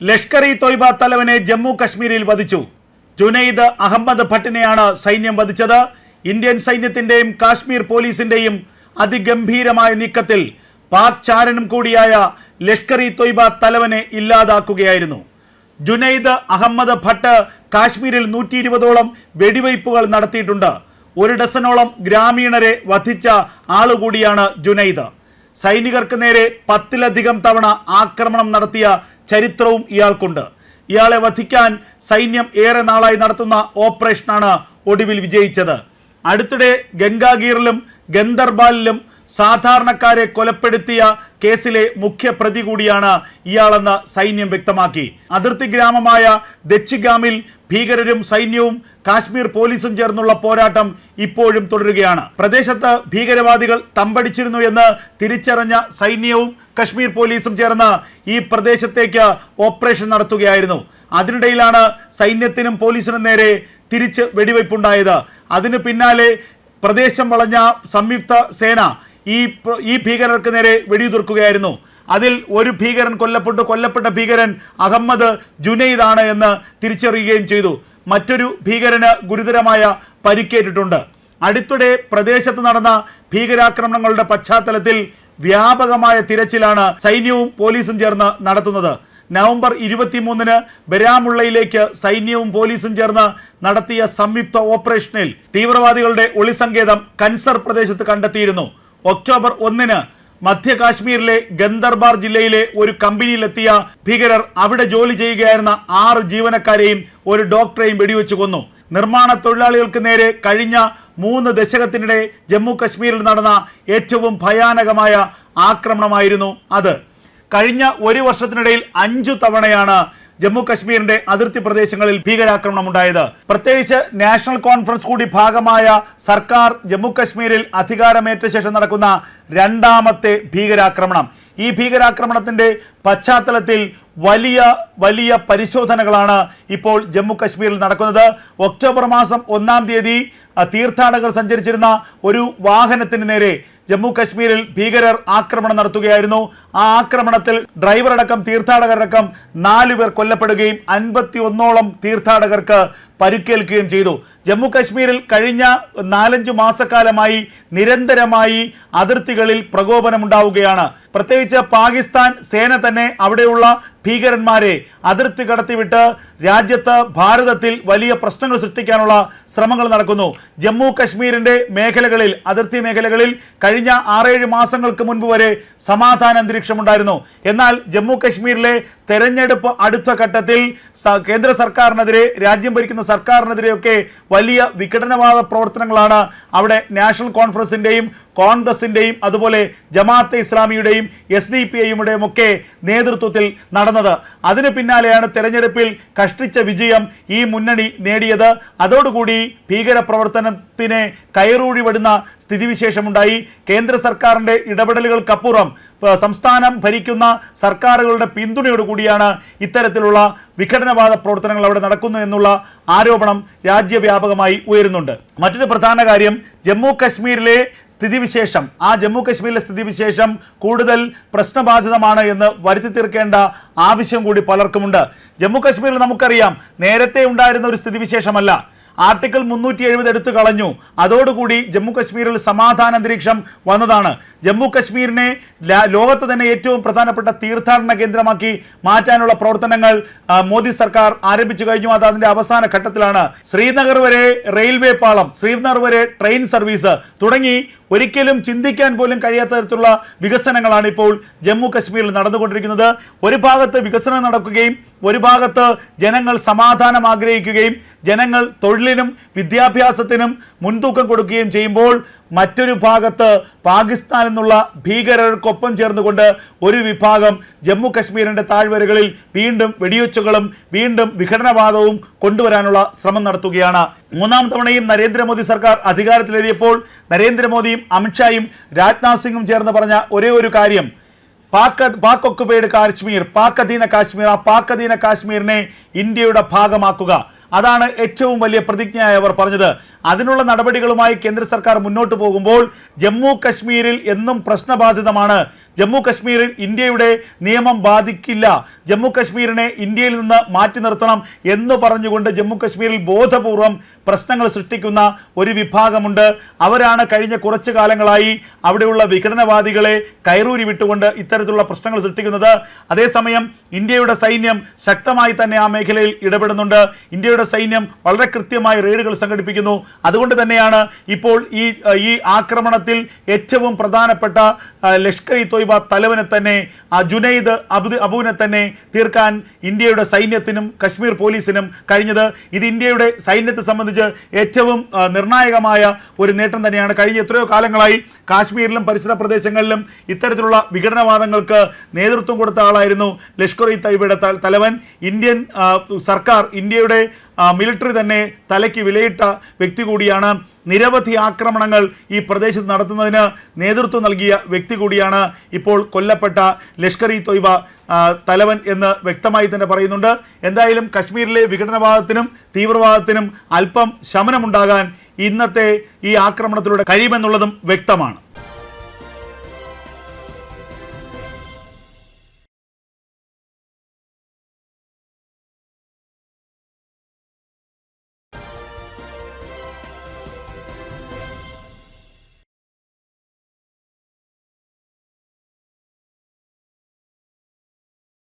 ലഷ്കർ ഇ തോയ്ബ തലവനെ ജമ്മു കശ്മീരിൽ വധിച്ചു. ജുനൈദ് അഹമ്മദ് ഭട്ടിനെയാണ് സൈന്യം വധിച്ചത്. ഇന്ത്യൻ സൈന്യത്തിന്റെയും കാശ്മീർ പോലീസിന്റെയും അതിഗംഭീരമായ നീക്കത്തിൽ പാക് ചാരനും കൂടിയായ ലഷ്കർ ഇ തോയ്ബ തലവനെ ഇല്ലാതാക്കുകയായിരുന്നു. ജുനൈദ് അഹമ്മദ് ഭട്ട് കാശ്മീരിൽ നൂറ്റി ഇരുപതോളം വെടിവയ്പ്പുകൾ നടത്തിയിട്ടുണ്ട്. ഒരു ഡസനോളം ഗ്രാമീണരെ വധിച്ച ആളുകൂടിയാണ് ജുനൈദ്. സൈനികർക്ക് നേരെ പത്തിലധികം തവണ ആക്രമണം നടത്തിയ ചരിത്രവും ഇയാൾക്കുണ്ട്. ഇയാളെ വധിക്കാൻ സൈന്യം ഏറെ നാളായി നടത്തുന്ന ഓപ്പറേഷനാണ് ഒടുവിൽ വിജയിച്ചത്. അടുത്തിടെ ഗംഗാഗീറിലും ഗന്ദർബാലിലും സാധാരണക്കാരെ കൊലപ്പെടുത്തിയ കേസിലെ മുഖ്യ പ്രതി കൂടിയാണ് ഇയാളെന്ന് സൈന്യം വ്യക്തമാക്കി. അതിർത്തി ഗ്രാമമായ ദക്ഷിഗാമിൽ ഭീകരരും സൈന്യവും കാശ്മീർ പോലീസും ചേർന്നുള്ള പോരാട്ടം ഇപ്പോഴും തുടരുകയാണ്. പ്രദേശത്ത് ഭീകരവാദികൾ തമ്പടിച്ചിരുന്നു എന്ന് തിരിച്ചറിഞ്ഞ സൈന്യവും കശ്മീർ പോലീസും ചേർന്ന് ഈ പ്രദേശത്തേക്ക് ഓപ്പറേഷൻ നടത്തുകയായിരുന്നു. അതിനിടയിലാണ് സൈന്യത്തിനും പോലീസിനും നേരെ തിരിച്ച് വെടിവയ്പുണ്ടായത്. അതിനു പിന്നാലെ പ്രദേശം വളഞ്ഞ സംയുക്ത സേന ഈ ഈ ഭീകരർക്ക് നേരെ വെടിയുതിർക്കുകയായിരുന്നു. അതിൽ ഒരു ഭീകരൻ കൊല്ലപ്പെട്ടു. കൊല്ലപ്പെട്ട ഭീകരൻ അഹമ്മദ് ജുനൈദാണ് എന്ന് തിരിച്ചറിയുകയും ചെയ്തു. മറ്റൊരു ഭീകരന് ഗുരുതരമായ പരിക്കേറ്റിട്ടുണ്ട്. അടുത്തിടെ പ്രദേശത്ത് നടന്ന ഭീകരാക്രമണങ്ങളുടെ പശ്ചാത്തലത്തിൽ വ്യാപകമായ തിരച്ചിലാണ് സൈന്യവും പോലീസും ചേർന്ന് നടത്തുന്നത്. നവംബർ ഇരുപത്തിമൂന്നിന് ബരാമുള്ളയിലേക്ക് സൈന്യവും പോലീസും ചേർന്ന് നടത്തിയ സംയുക്ത ഓപ്പറേഷനിൽ തീവ്രവാദികളുടെ ഒളിസങ്കേതം കൻസർ പ്രദേശത്ത് കണ്ടെത്തിയിരുന്നു. ഒക്ടോബർ ഒന്നിന് മധ്യ കാശ്മീരിലെ ഗന്ദർബാർ ജില്ലയിലെ ഒരു കമ്പനിയിലെത്തിയ ഭീകരർ അവിടെ ജോലി ചെയ്യുകയായിരുന്ന ആറ് ജീവനക്കാരെയും ഒരു ഡോക്ടറെയും വെടിവെച്ചു കൊന്നു. നിർമ്മാണ തൊഴിലാളികൾക്ക് നേരെ കഴിഞ്ഞ മൂന്ന് ദശകത്തിനിടെ ജമ്മു കശ്മീരിൽ നടന്ന ഏറ്റവും ഭയാനകമായ ആക്രമണമായിരുന്നു അത്. കഴിഞ്ഞ ഒരു വർഷത്തിനിടയിൽ അഞ്ചു തവണയാണ് ജമ്മു കശ്മീരിന്റെ അതിർത്തി പ്രദേശങ്ങളിൽ ഭീകരാക്രമണം ഉണ്ടായത് പ്രത്യേകിച്ച് നാഷണൽ കോൺഫറൻസ് കൂടി ഭാഗമായ സർക്കാർ ജമ്മു കശ്മീരിൽ അധികാരമേറ്റ ശേഷം നടക്കുന്ന രണ്ടാമത്തെ ഭീകരാക്രമണം. ഈ ഭീകരാക്രമണത്തിന്റെ പശ്ചാത്തലത്തിൽ വലിയ വലിയ പരിശോധനകളാണ് ഇപ്പോൾ ജമ്മു കശ്മീരിൽ നടക്കുന്നത്. ഒക്ടോബർ മാസം ഒന്നാം തീയതി തീർത്ഥാടകർ സഞ്ചരിച്ചിരുന്ന ഒരു വാഹനത്തിന് നേരെ ജമ്മു കശ്മീരിൽ ഭീകരർ ആക്രമണം നടത്തുകയായിരുന്നു. ആ ആക്രമണത്തിൽ ഡ്രൈവർ അടക്കം തീർത്ഥാടകരടക്കം നാലുപേർ കൊല്ലപ്പെടുകയും അൻപത്തി ഒന്നോളം തീർത്ഥാടകർക്ക് പരിക്കേൽക്കുകയും ചെയ്തു. ജമ്മു കശ്മീരിൽ കഴിഞ്ഞ നാലഞ്ചു മാസക്കാലമായി നിരന്തരമായി അതിർത്തികളിൽ പ്രകോപനമുണ്ടാവുകയാണ്. പ്രത്യേകിച്ച് പാകിസ്ഥാൻ സേന തന്നെ അവിടെയുള്ള ഭീകരന്മാരെ അതിർത്തി കടത്തിവിട്ട് രാജ്യത്ത് ഭാരതത്തിൽ വലിയ പ്രശ്നങ്ങൾ സൃഷ്ടിക്കാനുള്ള ശ്രമങ്ങൾ നടക്കുന്നു. ജമ്മു കാശ്മീരിന്റെ മേഖലകളിൽ അതിർത്തി മേഖലകളിൽ കഴിഞ്ഞ ആറേഴ് മാസങ്ങൾക്ക് മുൻപ് വരെ സമാധാന അന്തരീക്ഷമുണ്ടായിരുന്നു. എന്നാൽ ജമ്മു കശ്മീരിലെ തെരഞ്ഞെടുപ്പ് അടുത്ത ഘട്ടത്തിൽ കേന്ദ്ര സർക്കാരിനെതിരെ രാജ്യം ഭരിക്കുന്ന സർക്കാരിനെതിരെയൊക്കെ വലിയ വിഘടനവാദ പ്രവർത്തനങ്ങളാണ് അവിടെ നാഷണൽ കോൺഫറൻസിന്റെയും കോൺഗ്രസിന്റെയും അതുപോലെ ജമാഅത്തെ ഇസ്ലാമിയുടെയും എസ് ഡി പി ഐയുടെയും ഒക്കെ നേതൃത്വത്തിൽ നടന്നത്. അതിന് പിന്നാലെയാണ് തെരഞ്ഞെടുപ്പിൽ കഷ്ടിച്ച വിജയം ഈ മുന്നണി നേടിയത്. അതോടുകൂടി ഭീകര പ്രവർത്തനത്തിന് കയറൂഴി വിടുന്ന സ്ഥിതിവിശേഷമുണ്ടായി. കേന്ദ്ര സർക്കാരിന്റെ ഇടപെടലുകൾക്കപ്പുറം സംസ്ഥാനം ഭരിക്കുന്ന സർക്കാരുകളുടെ പിന്തുണയോടുകൂടിയാണ് ഇത്തരത്തിലുള്ള വിഘടനവാദ പ്രവർത്തനങ്ങൾ അവിടെ നടക്കുന്നു എന്നുള്ള ആരോപണം രാജ്യവ്യാപകമായി ഉയരുന്നുണ്ട്. മറ്റൊരു പ്രധാന കാര്യം ജമ്മു കശ്മീരിലെ സ്ഥിതിവിശേഷം. ആ ജമ്മു കശ്മീരിലെ സ്ഥിതിവിശേഷം കൂടുതൽ പ്രശ്നബാധിതമാണ് എന്ന് വരുത്തി തീർക്കേണ്ട ആവശ്യം കൂടി പലർക്കുമുണ്ട്. ജമ്മു കശ്മീരിൽ നമുക്കറിയാം നേരത്തെ ഉണ്ടായിരുന്ന ഒരു സ്ഥിതിവിശേഷമല്ല. ആർട്ടിക്കിൾ മുന്നൂറ്റി എഴുപത് എടുത്തു കളഞ്ഞു. അതോടുകൂടി ജമ്മു കശ്മീരിൽ സമാധാന അന്തരീക്ഷം വന്നതാണ്. ജമ്മു കശ്മീരിനെ ലോകത്ത് തന്നെ ഏറ്റവും പ്രധാനപ്പെട്ട തീർത്ഥാടന കേന്ദ്രമാക്കി മാറ്റാനുള്ള പ്രവർത്തനങ്ങൾ മോദി സർക്കാർ ആരംഭിച്ചു കഴിഞ്ഞു. അത് അതിന്റെ അവസാന ഘട്ടത്തിലാണ്. ശ്രീനഗർ വരെ റെയിൽവേ പാളം ശ്രീനഗർ വരെ ട്രെയിൻ സർവീസ് തുടങ്ങി ഒരിക്കലും ചിന്തിക്കാൻ പോലും കഴിയാത്ത തരത്തിലുള്ള വികസനങ്ങളാണ് ഇപ്പോൾ ജമ്മു കശ്മീരിൽ നടന്നുകൊണ്ടിരിക്കുന്നത്. ഒരു ഭാഗത്ത് വികസനം നടക്കുകയും ഒരു ഭാഗത്ത് ജനങ്ങൾ സമാധാനം ആഗ്രഹിക്കുകയും ജനങ്ങൾ തൊഴിലിനും വിദ്യാഭ്യാസത്തിനും മുൻതൂക്കം കൊടുക്കുകയും ചെയ്യുമ്പോൾ മറ്റൊരു ഭാഗത്ത് പാകിസ്ഥാൻ എന്നുള്ള ഭീകരർക്കൊപ്പം ചേർന്നുകൊണ്ട് ഒരു വിഭാഗം ജമ്മു കശ്മീരിന്റെ താഴ്വരകളിൽ വീണ്ടും വെടിയൊച്ചകളും വീണ്ടും വിഘടനവാദവും കൊണ്ടുവരാനുള്ള ശ്രമം നടത്തുകയാണ്. മൂന്നാം തവണയും നരേന്ദ്രമോദി സർക്കാർ അധികാരത്തിലേറിയപ്പോൾ നരേന്ദ്രമോദിയും അമിത്ഷായും രാജ്നാഥ് സിംഗും ചേർന്ന് പറഞ്ഞ ഒരേ ഒരു കാര്യം. പാക് പാക് ഒക്കുപേഡ് കാശ്മീർ പാക് അധീന കാശ്മീർ ആ പാക് അധീന കാശ്മീരിനെ ഇന്ത്യയുടെ ഭാഗമാക്കുക. അതാണ് ഏറ്റവും വലിയ പ്രതിജ്ഞയായി അവർ പറഞ്ഞത്. അതിനുള്ള നടപടികളുമായി കേന്ദ്ര സർക്കാർ മുന്നോട്ട് പോകുമ്പോൾ ജമ്മു കശ്മീരിൽ എന്നും പ്രശ്നബാധിതമാണ്. ജമ്മു കശ്മീരിൽ ഇന്ത്യയുടെ നിയമം ബാധിക്കില്ല. ജമ്മു കശ്മീരിനെ ഇന്ത്യയിൽ നിന്ന് മാറ്റി നിർത്തണം എന്ന് പറഞ്ഞുകൊണ്ട് ജമ്മു കശ്മീരിൽ ബോധപൂർവം പ്രശ്നങ്ങൾ സൃഷ്ടിക്കുന്ന ഒരു വിഭാഗമുണ്ട്. അവരാണ് കഴിഞ്ഞ കുറച്ചു കാലങ്ങളായി അവിടെയുള്ള വിഘടനവാദികളെ കയറൂരി വിട്ടുകൊണ്ട് ഇത്തരത്തിലുള്ള പ്രശ്നങ്ങൾ സൃഷ്ടിക്കുന്നത്. അതേസമയം ഇന്ത്യയുടെ സൈന്യം ശക്തമായി തന്നെ ആ മേഖലയിൽ ഇടപെടുന്നുണ്ട്. ഇന്ത്യയുടെ സൈന്യം വളരെ കൃത്യമായി റെയ്ഡുകൾ സംഘടിപ്പിക്കുന്നു. അതുകൊണ്ട് തന്നെയാണ് ഇപ്പോൾ ഈ ഈ ആക്രമണത്തിൽ ഏറ്റവും പ്രധാനപ്പെട്ട ലഷ്കർ ഇ തൊയ്ബ തലവനെ തന്നെ ജുനൈദ് അബു അബുവിനെ തന്നെ തീർക്കാൻ ഇന്ത്യയുടെ സൈന്യത്തിനും കശ്മീർ പോലീസിനും കഴിഞ്ഞത്. ഇത് ഇന്ത്യയുടെ സൈന്യത്തെ സംബന്ധിച്ച് ഏറ്റവും നിർണായകമായ ഒരു നേട്ടം തന്നെയാണ്. കഴിഞ്ഞ എത്രയോ കാലങ്ങളായി കാശ്മീരിലും പരിസര പ്രദേശങ്ങളിലും ഇത്തരത്തിലുള്ള വിഘടനവാദങ്ങൾക്ക് നേതൃത്വം കൊടുത്ത ആളായിരുന്നു ലഷ്കർ ഇ തൈബയുടെ തലവൻ. ഇന്ത്യൻ സർക്കാർ ഇന്ത്യയുടെ മിലിറ്ററി തന്നെ തലയ്ക്ക് വിലയിട്ട വ്യക്തി കൂടിയാണ്. നിരവധി ആക്രമണങ്ങൾ ഈ പ്രദേശത്ത് നടത്തുന്നതിന് നേതൃത്വം നൽകിയ വ്യക്തി കൂടിയാണ് ഇപ്പോൾ കൊല്ലപ്പെട്ട ലഷ്കർ ഇ തൊയ്ബ തലവൻ എന്ന് വ്യക്തമായി തന്നെ പറയുന്നുണ്ട്. എന്തായാലും കശ്മീരിലെ വിഘടനവാദത്തിനും തീവ്രവാദത്തിനും അല്പം ശമനമുണ്ടാകാൻ ഇന്നത്തെ ഈ ആക്രമണത്തിലൂടെ കഴിയുമെന്നുള്ളതും വ്യക്തമാണ്.